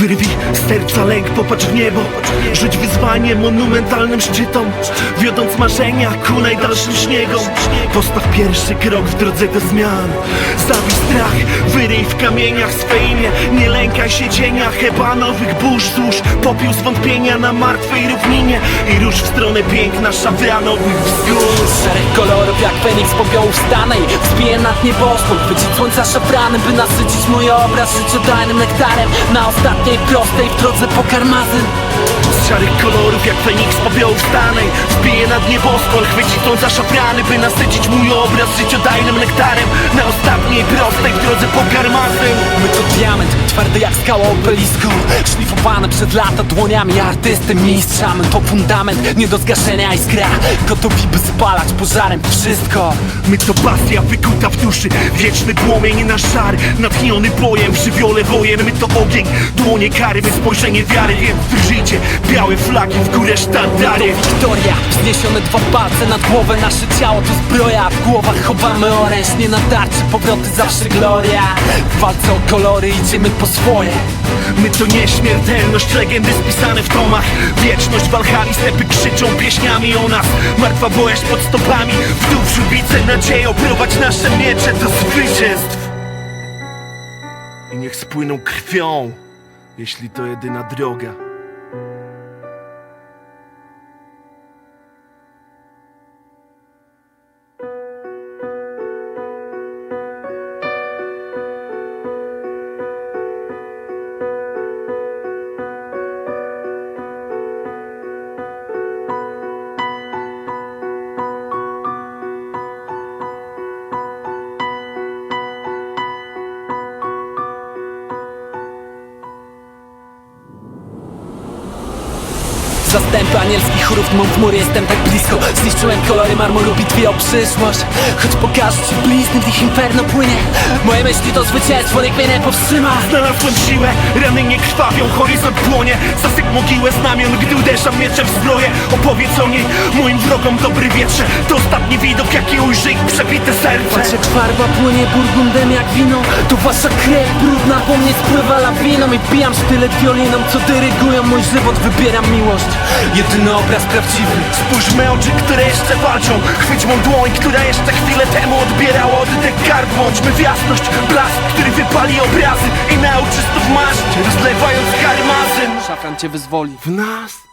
Wyrwij serca lęk, popatrz w niebo. Rzuć wyzwanie monumentalnym szczytom. Wiodąc marzenia ku najdalszym śniegom. Postaw pierwszy krok w drodze do zmian. Zabij strach, wyryj w kamieniach swe imię. Nie lękaj się cienia, chyba nowych burz Złóż. Popiół zwątpienia na martwej równinie I w stronę piękna szafranowych wzgórz Szereg kolorów jak Feniks popiołów stanej. Wzbije nad nieboskłon, chwycić słońca szafranem By nasycić mój obraz życiodajnym nektarem. Na ostatniej prostej w drodze po karmazyn. Z szarych kolorów jak Feniks popiołów stanej. Wbije nad nieboskłon, chwyci tą za szafrany By nasycić mój obraz życiodajnym nektarem. Na ostatniej prostej w drodze po karmazyn obelisku. Szlifowany przez lata dłoniami artysty mistrza My to fundament, nie do zgaszenia iskra Gotowi by spalać pożarem wszystko. My to pasja wykuta w duszy. Wieczny płomień nasz żar Natchniony bojem żywiole wojen. My to ogień, dłonie kary. My spojrzenie wiary, więc drżyjcie Białe flagi w górę To sztandary Wiktoria, wzniesione dwa palce nad głowę. Nasze ciało to zbroja, w głowach chowamy oręż. Nie na tarczy, powroty zawsze gloria. W walce o kolory idziemy po swoje My to nieśmiertelność, legendy spisane w tomach. Wieczność Walhali, stepy krzyczą pieśniami o nas. Martwa bojaźń pod stopami W dół wrzubice nadzieją Prowadź nasze miecze do zwycięstw. I niech spłyną krwią Jeśli to jedyna droga Zastępy anielskich chórów mą chmury jestem tak blisko. Zniszczyłem kolory marmuru bitwy o przyszłość. Choć pokażę ci blizny, w ich inferno płynie Moje myśli to zwycięstwo, nikt mnie nie powstrzyma. Znalazłem siłę, rany nie krwawią, horyzont płonie. Zasyp mogiłę znamion, gdy uderzam mieczem w zbroję. Opowiedz o niej moim wrogom dobry wietrze. To ostatni widok, jaki ujrzy ich przebite serce. Patrz jak farba płynie burgundem jak wino. To wasza krew brudna po mnie spływa lawiną I pijam sztylet wioliną, co dyrygują mój żywot. Wybieram miłość, jedyny obraz prawdziwy. Spójrz me oczy, które jeszcze walczą. Chwyć mą dłoń, która jeszcze chwilę temu odbierała oddech kark Włączmy w jasność, blask, który wypali obrazy I nauczy znów marzyć, rozlewając karmazyn Szafran cię wyzwoli. W nas